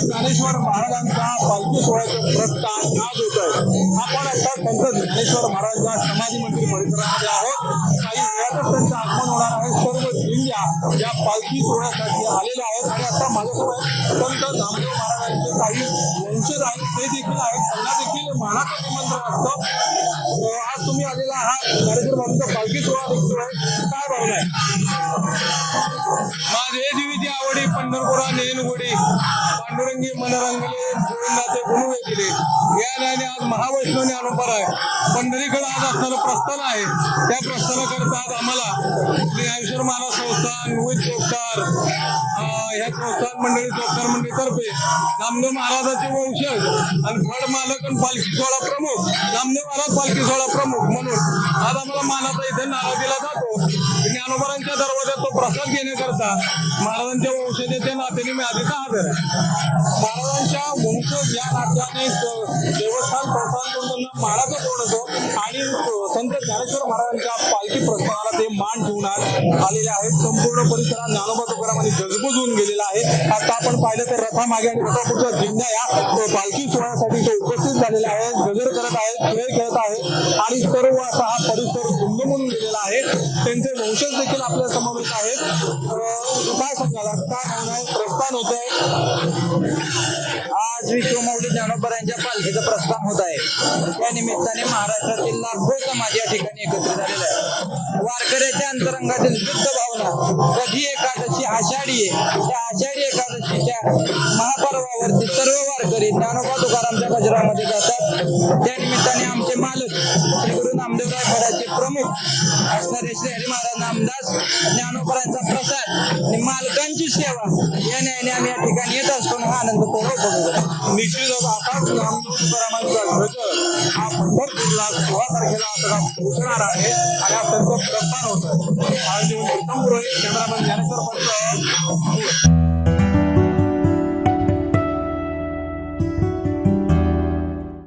ज्ञानेश्वर महाराजांचा पालखी सोहळ्याचं प्रस्थान आज होत आहे? आपण आता संत ज्ञानेश्वर महाराजांच्या समाधी मंदिर परिसरामध्ये आहोत काही वेळातच त्यांचं आगमन होणार आहे. सर्व दिंड्या या पालखी सोहळ्यासाठी आलेल्या आहेत. आणि आता माझ्यासोबत संत नामदेव महाराजांचे काही वंशज आहेत. ते देखील आहेत. त्यांना देखील मानाचं निमंत्रण असतं. आज तुम्ही आलेला हा ज्ञानेश्वर पालखी सोहळा देखील काय भावना आहे? माझे जीवीची आवडी पंढरपुरा नेनगुडी पांडुरंगी मनरंगले गोविंदाचे गुरु केले. या न्यायाने आज महावैष्णव ज्ञानोपर आहे. पंढरीकडे आज असणारं प्रस्थान आहे. त्या प्रस्थानाकरता आज आम्हाला ज्ञानेश्वर महाराज संस्थान विविध चोपकार ह्या संस्थान मंडळी चोपकार मंडळीतर्फे नामदेव महाराजाचे वंशज आणि फड मालक आणि पालखी सोहळा प्रमुख नामदेव महाराज पालखी सोहळा प्रमुख म्हणून आज आम्हाला मानाचा इथे नारा दिला जातो. ज्ञानोबरांच्या दरवाजात तो प्रसाद घेण्याकरता महाराजांच्या वंशजाच्या नात्याने मी आधी हजर आहे. महाराजांच्या वंश ज्ञान नात्याने देवस्थान संस्थानकडून मानाचं होतो आणि संत ज्ञानेश्वर महाराजांच्या पालखी प्रस्थानाला ते मान ठेवणार आलेले आहेत. संपूर्ण परिसरात ज्ञानोबा तुकारामांनी जजबूज होऊन गेलेला आहे. आता आपण पाहिलं तर रथामागे आणि रथापुढच्या जिंकण्या या पालखी सोहळ्यासाठी ते उपस्थित झालेले आहेत. गजर करत आहेत खेळ खेळत आहेत आणि सर्व असा हा परिसर दुमदुमून गेलेला त्यांचे वंशज देखील आपल्या समवेत आहेत. काय सांगाल? काय भावना आहे प्रस्थान होत आहे. आज विश्वमौली ज्ञानोबर यांच्या पालखीचं प्रस्थान होत आहे. त्या निमित्ताने महाराष्ट्रातील लाखो समाज या ठिकाणी एकत्रित झालेला आहे. वारकऱ्याच्या अंतरंगातील शुद्ध भावना कधी एकादशी आषाढी आहे त्या त्या महापर्वावरती सर्व वारकरी ज्ञानोबा तुकारामच्या गजरामध्ये जातात. त्या निमित्ताने आमचे मालक श्री गुरु नामदेवराय फडाचे प्रमुख असणारे श्री हरी महाराज नामदास ज्ञानोपरांचा प्रसाद आणि मालकांची सेवा या न्यायाने आम्ही या ठिकाणी येत असतो आणि हा आनंद पूर्ण उपभोगतो निश्चितच आता नामदेव तुकारामांचा ध्वज. हा पंढरपूरला सोळा तारखेला आता पोहोचणार आहे आणि हा त्यांचं प्रस्थान होतो आज आणि उत्तम पुरोहित कॅमेरामॅन ज्ञानेश्वर पंत